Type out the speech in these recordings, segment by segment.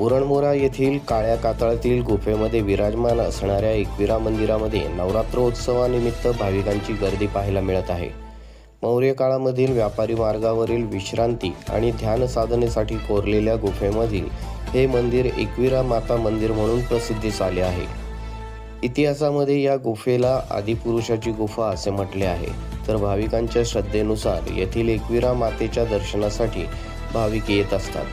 उरणमोरा येथील काळ्या कातळातील गुफेमध्ये विराजमान असणाऱ्या एकविरा मंदिरामध्ये नवरात्रोत्सवानिमित्त भाविकांची गर्दी पाहायला मिळत आहे. मौर्य काळामधील व्यापारी मार्गावरील विश्रांती आणि ध्यान साधनेसाठी कोरलेल्या गुफेमधील हे मंदिर एकविरा माता मंदिर म्हणून प्रसिद्धीस आले आहे. इतिहासामध्ये या गुफेला आदिपुरुषाची गुफा असे म्हटले आहे. तर भाविकांच्या श्रद्धेनुसार येथील एकविरा मातेच्या दर्शनासाठी भाविक येत असतात.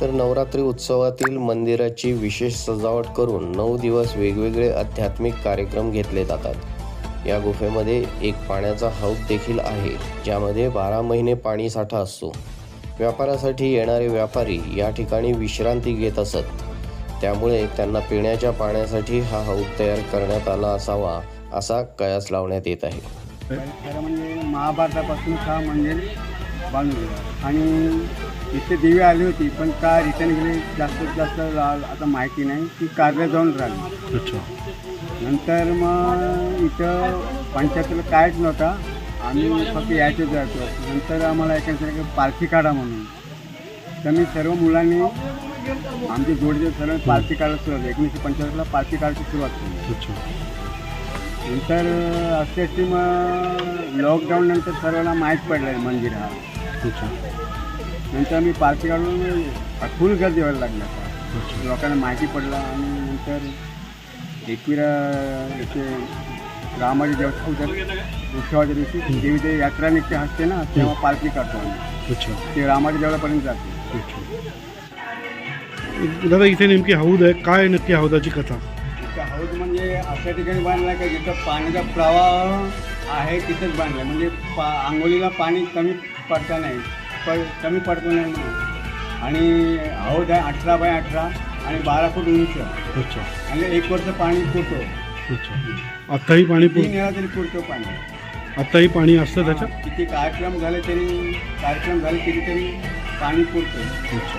तर नवरात्री उत्सवातील मंदिराची विशेष सजावट करून नऊ दिवस वेगवेगळे आध्यात्मिक कार्यक्रम घेतले जातात. या गुफेमध्ये एक पाण्याचा हौद देखील आहे ज्यामध्ये बारा महिने पाणी साठा असतो. व्यापारासाठी येणारे व्यापारी या ठिकाणी विश्रांती घेत असत. त्यामुळे त्यांना पिण्याच्या पाण्यासाठी हा हौद तयार करण्यात आला असावा असा कयास लावण्यात येत आहे. खरं म्हणजे महाभारतापासून हा मंदिर बांधले आणि इथे देवी आली होती पण का रिटर्न गेली जास्तीत जास्त ला- आता माहिती नाही ती कारला जाऊन राहिली. अच्छा. नंतर मग इथं पंचायतीला कायच नव्हता आम्ही फक्त यायचो जायचो नंतर आम्हाला एकाच पालखी काढा म्हणून. तर मी सर्व मुलांनी आमचे जोडीचे सर्व पालखी काढायला सुरुवात एकोणीसशे पंचाळीसला पालखी काढायची सुरुवात केली. अच्छा. नंतर अशी मग लॉकडाऊन नंतर सर्वांना माहीत पडलं आहे मंदिर हा अच्छा. नंतर मी पालखी काढून फुल गर्दी व्हायला लागला. अच्छा. लोकांना माहिती पडलं आणि नंतर एकविरा इथे रामाची देवस्थान उत्सवाच्या दिवशी देवीची यात्रा निघते असते ना तेव्हा पालखी काढतो आम्ही. अच्छा. ते रामाच्या देवळापर्यंत जाते. अच्छा. दादा इथे नेमकी हौद आहे. काय नक्की हौदाची कथा? हौद म्हणजे अशा ठिकाणी बांधला आहे का जिथं पाण्याचा प्रवाह आहे तिथंच बांधला आहे. म्हणजे पा आंघोळीला पाणी कमी पडता नाही. पण कमी पडतो नाही म्हणून. आणि हौद आहे अठरा बाय अठरा आणि बारा फूट उंच. अच्छा. आणि एक वर्ष पाणी पुरतो. अच्छा. आत्ताही पाणी तीन पुर वेळा तरी पुरतो पाणी. आत्ताही पाणी असतं त्याच्यात? किती कार्यक्रम झाले तरी कार्यक्रम झाले कितीतरी पाणी पुरतो. अच्छा.